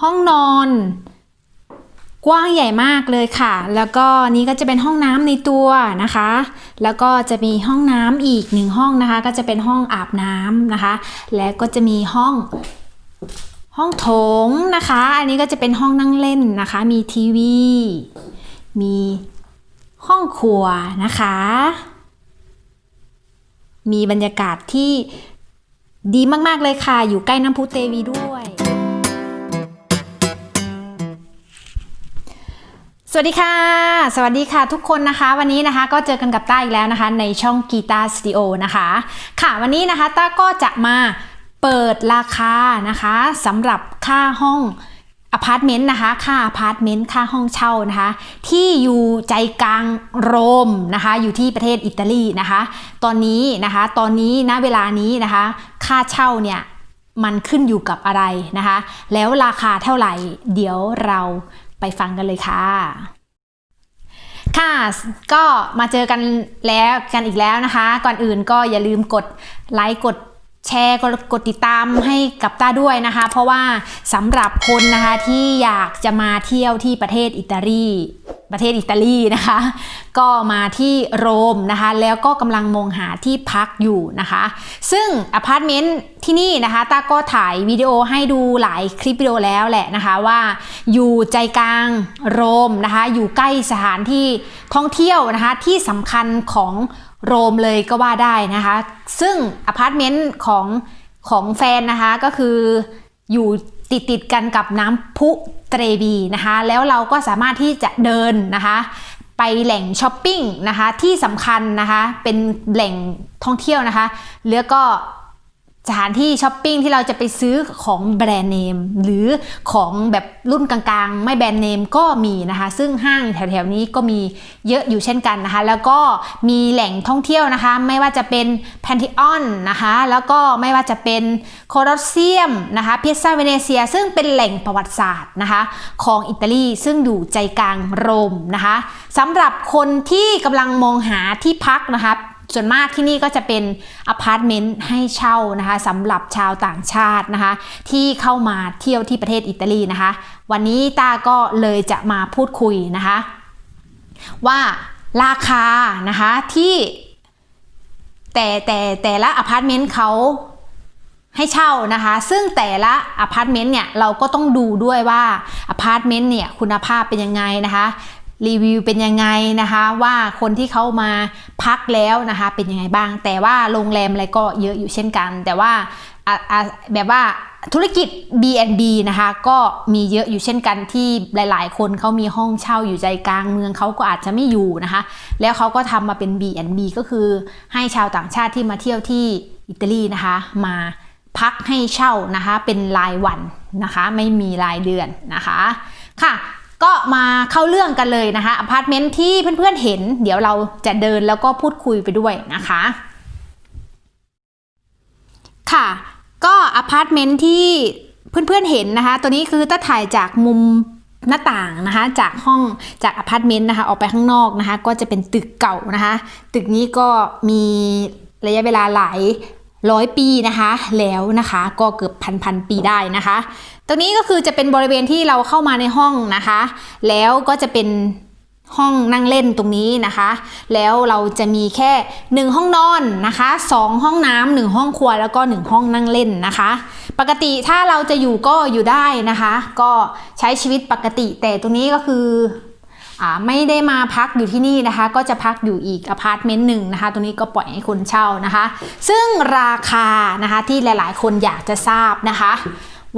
ห้องนอน กว้างใหญ่มากเลยค่ะ แล้วก็นี้ก็จะเป็นห้องน้ำในตัวนะคะ แล้วก็จะมีห้องน้ำอีกหนึ่งห้องนะคะ ก็จะเป็นห้องอาบน้ำนะคะ และก็จะมีห้องห้องโถงนะคะ อันนี้ก็จะเป็นห้องนั่งเล่นนะคะ มีทีวี มีห้องครัวนะคะ มีบรรยากาศที่ดีมาก ๆ เลยค่ะ อยู่ใกล้น้ำพุเตวีด้วย สวัสดีค่ะ สวัสดีค่ะทุกคนนะคะ วันนี้นะคะก็เจอกันกับต้าอีกแล้วนะคะ ในช่องกีตาร์สตูดิโอนะคะ ค่ะวันนี้นะคะต้าก็จะมาเปิดราคานะคะสำหรับค่าห้องอพาร์ตเมนต์นะคะ ค่าอพาร์ตเมนต์ ค่าห้องเช่านะคะ ที่อยู่ใจกลางโรมนะคะ อยู่ที่ประเทศอิตาลีนะคะ ตอนนี้นะคะ ตอนนี้ณเวลานี้นะคะ ค่าเช่าเนี่ยมันขึ้นอยู่กับอะไรนะคะ แล้วราคาเท่าไหร่ เดี๋ยวเรา ไปฟังกันเลยค่ะ ค่ะ ก็มาเจอกันแล้วกันอีกแล้วนะคะ ก่อนอื่นก็อย่าลืมกดไลค์กดแชร์กดกดติดตามให้กับต้าด้วยนะคะ เพราะว่าสำหรับคนนะคะที่อยากจะมาเที่ยวที่ประเทศอิตาลี ประเทศอิตาลีนะคะ ก็มาที่โรมนะคะ แล้วก็กำลังมองหาที่พักอยู่นะคะ ซึ่งอพาร์ตเมนต์ที่นี่นะคะตาก็ถ่ายวิดีโอให้ดูหลายคลิปวิดีโอแล้วแหละนะคะว่าอยู่ใจกลางโรมนะคะ อยู่ใกล้สถานที่ท่องเที่ยวนะคะที่สำคัญของโรมเลยก็ว่าได้นะคะ ซึ่งอพาร์ตเมนต์ของของแฟนนะคะก็คืออยู่ติดติดกันกับน้ำพุ เตรบีนะคะแล้วเราก็สามารถที่จะเดินนะคะไปแหล่งช้อปปิ้งนะคะที่สำคัญนะคะเป็นแหล่งท่องเที่ยวนะคะแล้วก็ สถานที่ช้อปปิ้งที่เราจะไปซื้อของแบรนด์เนมหรือของแบบรุ่นกลางๆ ไม่แบรนด์เนมก็มีนะคะ ซึ่งห้างแถวๆนี้ก็มีเยอะอยู่เช่นกันนะคะ แล้วก็มีแหล่งท่องเที่ยวนะคะ ไม่ว่าจะเป็นแพนทิออนนะคะ แล้วก็ไม่ว่าจะเป็นโคลอสเซียมนะคะเพียซาเวเนเซีย ซึ่งเป็นแหล่งประวัติศาสตร์นะคะของอิตาลีซึ่งอยู่ใจกลางโรมนะคะสำหรับคนที่กำลังมองหาที่พักนะคะ ส่วนมากที่นี่ก็จะเป็นอพาร์ตเมนต์ให้เช่านะคะสำหรับชาวต่างชาตินะคะ ที่เข้ามาเที่ยวที่ประเทศอิตาลีนะคะ วันนี้ตาก็เลยจะมาพูดคุยนะคะ ว่าราคานะคะที่แต่แต่แต่ละอพาร์ตเมนต์เขาให้เช่านะคะ ซึ่งแต่ละอพาร์ตเมนต์เนี่ยเราก็ต้องดูด้วยว่าอพาร์ตเมนต์เนี่ยคุณภาพเป็นยังไงนะคะ รีวิวเป็นยังไงนะคะว่าคนที่เขามาพักแล้วนะคะเป็นยังไงบ้าง แต่ว่าโรงแรมอะไรก็เยอะอยู่เช่นกัน แต่ว่าแบบว่าธุรกิจ B&B นะคะก็มีเยอะอยู่เช่นกันที่หลาย ๆ คนเขามีห้องเช่าอยู่ใจกลางเมืองเขาก็อาจจะไม่อยู่นะคะ แล้วเขาก็ทำมาเป็น B&B ก็คือให้ชาวต่างชาติที่มาเที่ยวที่อิตาลีนะคะ มาพักให้เช่านะคะเป็นรายวันนะคะ ไม่มีรายเดือนนะคะค่ะ ก็มาเข้าเรื่องกันเลยนะคะอพาร์ตเมนต์ที่เพื่อนๆเห็น เดี๋ยวเราจะเดินแล้วก็พูดคุยไปด้วยนะคะ ค่ะ ก็อพาร์ตเมนต์ที่เพื่อนๆเห็นนะคะ ตัวนี้คือถ้าถ่ายจากมุมหน้าต่างนะคะจากห้องจากอพาร์ตเมนต์นะคะออกไปข้างนอกนะคะ ก็จะเป็นตึกเก่านะคะ ตึกนี้ก็มีระยะเวลาหลาย ร้อยปีนะคะแล้วนะคะก็เกือบพันพันปีได้นะคะ ตรงนี้ก็คือจะเป็นบริเวณที่เราเข้ามาในห้องนะคะ แล้วก็จะเป็นห้องนั่งเล่นตรงนี้นะคะ แล้วเราจะมีแค่ 1 ห้องนอนนะคะ 2 ห้องน้ำหนึ่งห้องครัวแล้วก็ 1 ห้องนั่งเล่นนะคะ ปกติถ้าเราจะอยู่ก็อยู่ได้นะคะ ก็ใช้ชีวิตปกติแต่ตรงนี้ก็คือ ไม่ได้มาพักอยู่ที่นี่นะคะ ก็จะพักอยู่อีกอพาร์ตเมนต์หนึ่งนะคะ ตรงนี้ก็ปล่อยให้คนเช่านะคะ ซึ่งราคานะคะที่หลายๆ คนอยากจะทราบนะคะ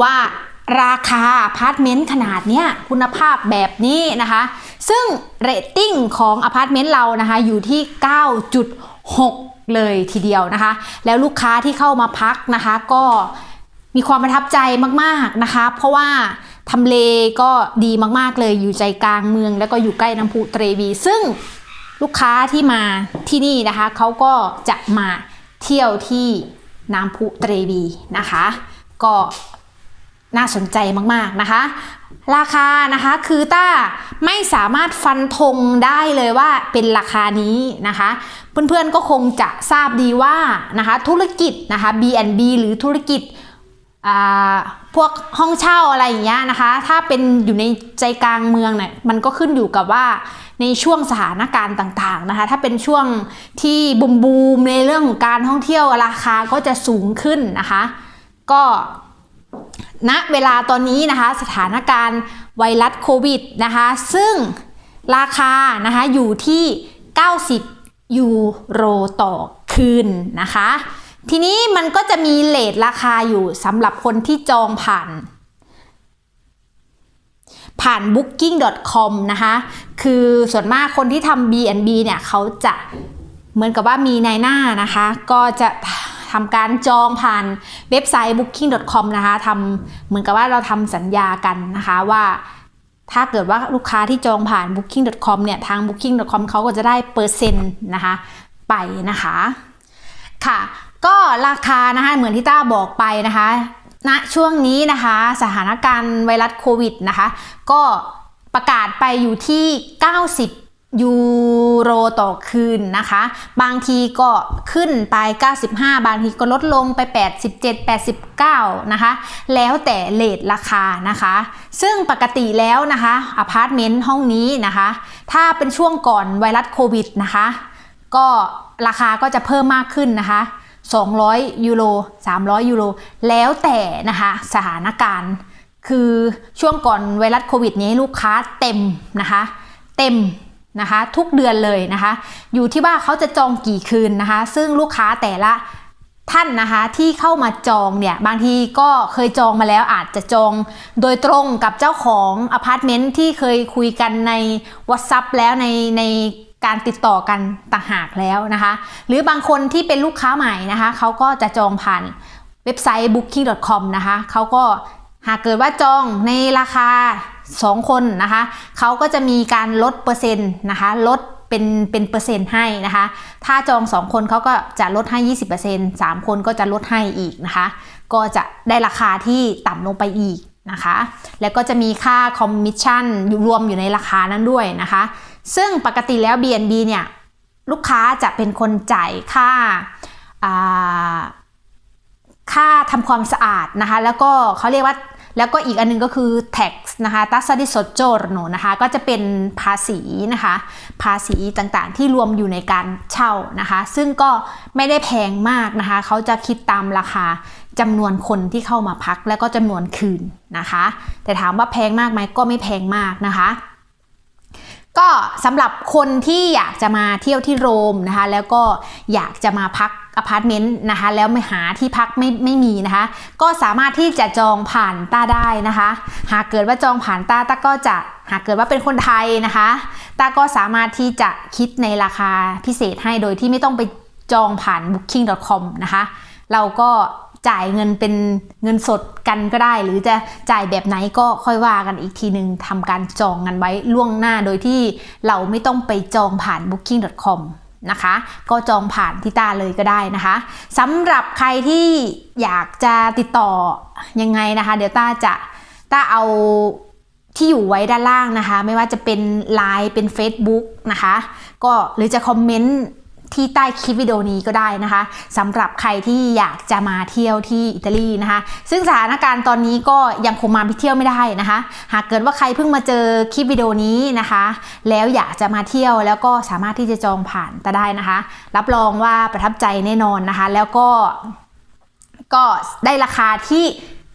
ว่าราคาอพาร์ตเมนต์ขนาดเนี้ยคุณภาพแบบนี้นะคะ ซึ่งเรตติ้งของอพาร์ตเมนต์เรานะคะอยู่ที่ 9.6 เลยทีเดียวนะคะ แล้วลูกค้าที่เข้ามาพักนะคะก็มีความประทับใจมากๆนะคะ เพราะว่า ทำเลก็ดีมากๆเลยอยู่ใจกลางเมือง แล้วก็อยู่ใกล้น้ำพุเตรวี ซึ่งลูกค้าที่มาที่นี่นะคะเขาก็จะมาเที่ยวที่น้ำพุเตรวีนะคะ ก็น่าสนใจมากๆนะคะ ราคานะคะคือต้าไม่สามารถฟันธงได้เลยว่าเป็นราคานี้นะคะ เพื่อนๆก็คงจะทราบดีว่านะคะธุรกิจนะคะ B&B หรือธุรกิจ พวกห้องเช่าอะไรอย่างเงี้ยนะคะ ถ้าเป็นอยู่ในใจกลางเมืองเนี่ยมันก็ขึ้นอยู่กับว่าในช่วงสถานการณ์ต่างๆนะคะ ถ้าเป็นช่วงที่บูมบูมในเรื่องของการท่องเที่ยวราคาก็จะสูงขึ้นนะคะ ก็ณเวลาตอนนี้นะคะ สถานการณ์ไวรัสโควิดนะคะ ซึ่งราคานะคะอยู่ที่ 90 ยูโรต่อคืนนะคะ ทีนี้มันก็จะมีเลทราคาอยู่สำหรับคนที่จองผ่าน ผ่าน booking.com นะคะ คือส่วนมากคนที่ทำ B&B เนี่ยเขาจะเหมือนกับว่ามีนายหน้านะคะ ก็จะทำการจองผ่านเว็บไซต์ booking.com นะคะทำเหมือนกับว่าเราทำสัญญากันนะคะว่าถ้าเกิดว่าลูกค้าที่จองผ่าน booking.com เนี่ยทาง booking.com เขาก็จะได้เปอร์เซ็นต์นะคะไปนะคะ ค่ะ ก็ราคานะคะเหมือนที่ต้าบอกไปนะคะณนะช่วงนี้นะคะสถานการณ์ไวรัสโควิดนะคะ ก็ประกาศไปอยู่ที่ 90 ยูโรต่อคืนนะคะ บางทีก็ขึ้นไป 95 บางทีก็ลดลงไป 87 89 นะคะ แล้วแต่เลทราคานะคะ ซึ่งปกติแล้วนะคะอพาร์ตเมนต์ห้องนี้นะคะ ถ้าเป็นช่วงก่อนไวรัสโควิดนะคะ ก็ราคาก็จะเพิ่มมากขึ้นนะคะ 200 ยูโร 300 ยูโร แล้วแต่นะคะสถานการณ์ คือช่วงก่อนไวรัสโควิดนี้ลูกค้าเต็มนะคะ เต็มนะคะทุกเดือนเลยนะคะ อยู่ที่ว่าเขาจะจองกี่คืนนะคะ ซึ่งลูกค้าแต่ละท่านนะคะที่เข้ามาจองเนี่ยบางทีก็เคยจองมาแล้วอาจจะจองโดยตรงกับเจ้าของอพาร์ตเมนต์ที่เคยคุยกันใน WhatsApp แล้วในใน การติดต่อกันต่างหากแล้วนะคะ หรือบางคนที่เป็นลูกค้าใหม่นะคะเขาก็จะจองผ่านเว็บไซต์ booking.com นะคะเขาก็หากเกิดว่าจองในราคา 2 คนนะคะเขาก็จะมีการลดเปอร์เซ็นต์นะคะลดเป็นเป็นเปอร์เซ็นต์ให้นะคะ ถ้าจอง 2 คนเขาก็จะลดให้ 20% 3 คนก็จะลดให้อีกนะคะ ก็จะได้ราคาที่ต่ำลงไปอีกนะคะ แล้วก็จะมีค่าคอมมิชชั่นรวมอยู่ในราคานั้นด้วยนะคะ ซึ่งปกติแล้ว B&B เนี่ยลูกค้าจะเป็นคนจ่ายค่าค่าทำความสะอาดนะคะ แล้วก็เขาเรียกว่าแล้วก็อีกอันนึงก็คือ tax นะคะ taxa di soggiorno นะคะ ก็จะเป็นภาษีนะคะ ภาษีต่างๆ ที่รวมอยู่ในการเช่านะคะ ซึ่งก็ไม่ได้แพงมากนะคะ เขาจะคิดตามราคาจำนวนคนที่เข้ามาพักแล้วก็จำนวนคืนนะคะ แต่ถามว่าแพงมากไหมก็ไม่แพงมากนะคะ ก็สำหรับคนที่อยากจะมาเที่ยวที่โรมนะคะ แล้วก็อยากจะมาพักอพาร์ตเมนต์นะคะ แล้วไม่หาที่พักไม่ไม่มีนะคะ ก็สามารถที่จะจองผ่านต้าได้นะคะ หากเกิดว่าจองผ่านต้าต้าก็จะหากเกิดว่าเป็นคนไทยนะคะต้าก็สามารถที่จะคิดในราคาพิเศษให้โดยที่ไม่ต้องไปจองผ่าน booking.com นะคะ เราก็ จ่ายเงินเป็นเงินสดกันก็ได้ หรือจะจ่ายแบบไหนก็ค่อยว่ากันอีกทีหนึ่งทำการจองกันไว้ล่วงหน้าโดยที่เราไม่ต้องไปจองผ่าน booking.com นะคะ ก็จองผ่านที่ต้าเลยก็ได้นะคะสำหรับใครที่อยากจะติดต่อยังไงนะคะ เดี๋ยวต้าจะต้าเอาที่อยู่ไว้ด้านล่างนะคะ ไม่ว่าจะเป็น Line เป็น Facebook นะคะ ก็หรือจะคอมเมนต์ ที่ใต้คลิปวิดีโอนี้ก็ได้นะคะสำหรับใครที่อยากจะมาเที่ยวที่อิตาลีนะคะ ซึ่งสถานการณ์ตอนนี้ก็ยังคงมาเที่ยวไม่ได้นะคะ หากเกิดว่าใครเพิ่งมาเจอคลิปวิดีโอนี้นะคะ แล้วอยากจะมาเที่ยวแล้วก็สามารถที่จะจองผ่านแต่ได้นะคะ รับรองว่าประทับใจแน่นอนนะคะ แล้วก็ก็ได้ราคาที่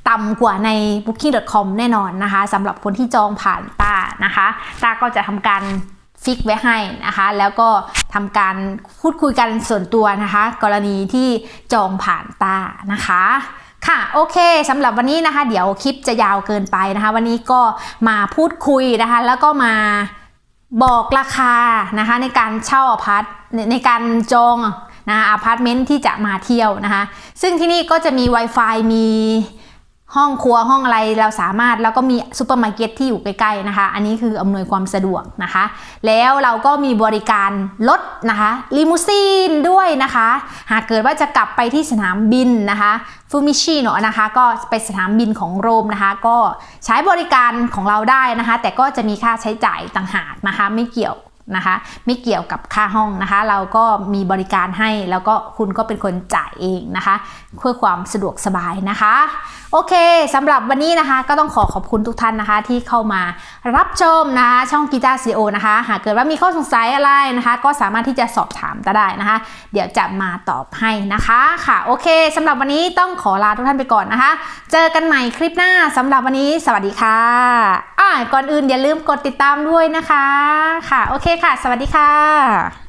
ต่ำกว่าใน booking.com แน่นอนนะคะสำหรับคนที่จองผ่านตานะคะตาก็จะทำการ ฟิกไว้ให้นะคะ แล้วก็ทำการพูดคุยกันส่วนตัวนะคะ กรณีที่จองผ่านตานะคะค่ะโอเคสำหรับวันนี้นะคะ เดี๋ยวคลิปจะยาวเกินไปนะคะ วันนี้ก็มาพูดคุยนะคะ แล้วก็มาบอกราคานะคะ ในการเช่าอพาร์ตในการจองนะอพาร์ตเมนต์ที่จะมาเที่ยวนะคะ ซึ่งที่นี่ก็จะมี Wi-Fi มี ห้องครัวห้องอะไรเราสามารถแล้วก็มีซูเปอร์มาร์เก็ตที่อยู่ใกล้ๆนะคะ อันนี้คืออำนวยความสะดวกนะคะ แล้วเราก็มีบริการรถนะคะลิมูซีนด้วยนะคะ หากเกิดว่าจะกลับไปที่สนามบินนะคะฟูมิชิโนะนะคะ ก็ไปสนามบินของโรมนะคะ ก็ใช้บริการของเราได้นะคะ แต่ก็จะมีค่าใช้จ่ายต่างหากนะคะ ไม่เกี่ยว นะคะ ไม่เกี่ยวกับค่าห้องนะคะ เราก็มีบริการให้แล้วก็คุณก็เป็นคนจ่ายเองนะคะ เพื่อความสะดวกสบายนะคะ โอเคสำหรับวันนี้นะคะ ก็ต้องขอขอบคุณทุกท่านนะคะ ที่เข้ามารับชมนะคะ ช่องกีตาร์ซีโอนะคะ หากเกิดว่ามีข้อสงสัยอะไรนะคะ ก็สามารถที่จะสอบถามได้นะคะ เดี๋ยวจะมาตอบให้นะคะค่ะโอเคสำหรับวันนี้ต้องขอลาทุกท่านไปก่อนนะคะ เจอกันใหม่คลิปหน้าสำหรับวันนี้ สวัสดีค่ะอ่าก่อนอื่นอย่าลืมกดติดตามด้วยนะคะค่ะโอเคค่ะ สวัสดีค่ะ